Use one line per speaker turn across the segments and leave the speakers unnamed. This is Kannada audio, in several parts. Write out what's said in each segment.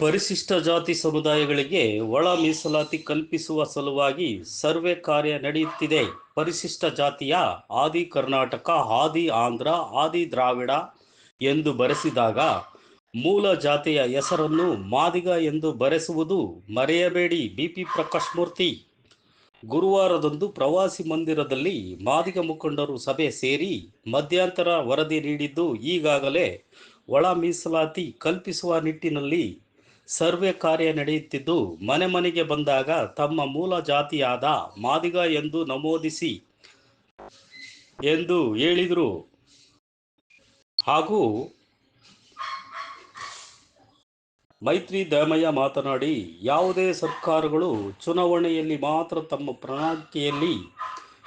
ಪರಿಶಿಷ್ಟ ಜಾತಿ ಸಮುದಾಯಗಳಿಗೆ ಒಳ ಮೀಸಲಾತಿ ಕಲ್ಪಿಸುವ ಸಲುವಾಗಿ ಸರ್ವೆ ಕಾರ್ಯ ನಡೆಯುತ್ತಿದೆ. ಪರಿಶಿಷ್ಟ ಜಾತಿಯ ಆದಿ ಕರ್ನಾಟಕ, ಆದಿ ಆಂಧ್ರ, ಆದಿ ದ್ರಾವಿಡ ಎಂದು ಬರೆಸಿದಾಗ ಮೂಲ ಜಾತಿಯ ಹೆಸರನ್ನು ಮಾದಿಗ ಎಂದು ಬರೆಸುವುದು ಮರೆಯಬೇಡಿ. ಬಿಪಿ ಪ್ರಕಾಶ್ ಮೂರ್ತಿ, ಗುರುವಾರದಂದು ಪ್ರವಾಸಿ ಮಂದಿರದಲ್ಲಿ ಮಾದಿಗ ಮುಖಂಡರು ಸಭೆ ಸೇರಿ ಮಧ್ಯಂತರ ವರದಿ ನೀಡಿದ್ದು ಈಗಾಗಲೇ ಒಳ ಮೀಸಲಾತಿ ಕಲ್ಪಿಸುವ ನಿಟ್ಟಿನಲ್ಲಿ ಸರ್ವೆ ಕಾರ್ಯ ನಡೆಯುತ್ತಿದ್ದು, ಮನೆ ಮನೆಗೆ ಬಂದಾಗ ತಮ್ಮ ಮೂಲ ಜಾತಿಯಾದ ಮಾದಿಗ ಎಂದು ನಮೂದಿಸಿ ಎಂದು ಹೇಳಿದರು. ಹಾಗೂ ಮೈತ್ರಿ ದಾಮಯ್ಯ ಮಾತನಾಡಿ, ಯಾವುದೇ ಸರ್ಕಾರಗಳು ಚುನಾವಣೆಯಲ್ಲಿ ಮಾತ್ರ ತಮ್ಮ ಪ್ರಣಾಳಿಕೆಯಲ್ಲಿ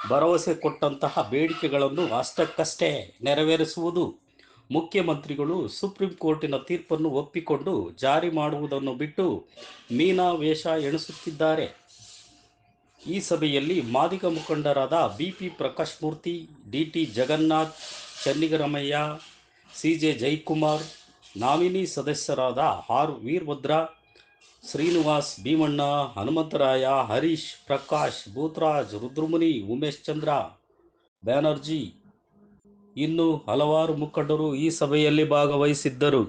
ಭರವಸೆ ಕೊಟ್ಟಂತಹ ಬೇಡಿಕೆಗಳನ್ನು ಅಷ್ಟಕ್ಕಷ್ಟೇ ನೆರವೇರಿಸುವುದು ಮುಖ್ಯಮಂತ್ರಿಗಳು ಸುಪ್ರೀಂ ಕೋರ್ಟಿನ ತೀರ್ಪನ್ನು ಒಪ್ಪಿಕೊಂಡು ಜಾರಿ ಮಾಡುವುದನ್ನು ಬಿಟ್ಟು ಮೀನಾ ವೇಷ ಎಣಿಸುತ್ತಿದ್ದಾರೆ. ಈ ಸಭೆಯಲ್ಲಿ ಮಾದಿಗ ಮುಖಂಡರಾದ B P Prakash Murthy, D T Jagannath, Channigaramaiah C J Jaikumar, nominee ಸದಸ್ಯರಾದ ಆರ್ ವೀರಭದ್ರ, ಶ್ರೀನಿವಾಸ್ ಭೀಮಣ್ಣ, ಹನುಮಂತರಾಯ, ಹರೀಶ್ ಪ್ರಕಾಶ್, ಭೂತರಾಜ್, ರುದ್ರಮುನಿ, ಉಮೇಶ್ ಚಂದ್ರ, ಬ್ಯಾನರ್ಜಿ ಇನ್ನು ಹಲವಾರು ಮುಖಂಡರು ಈ ಸಭೆಯಲ್ಲಿ ಭಾಗವಹಿಸಿದ್ದರು.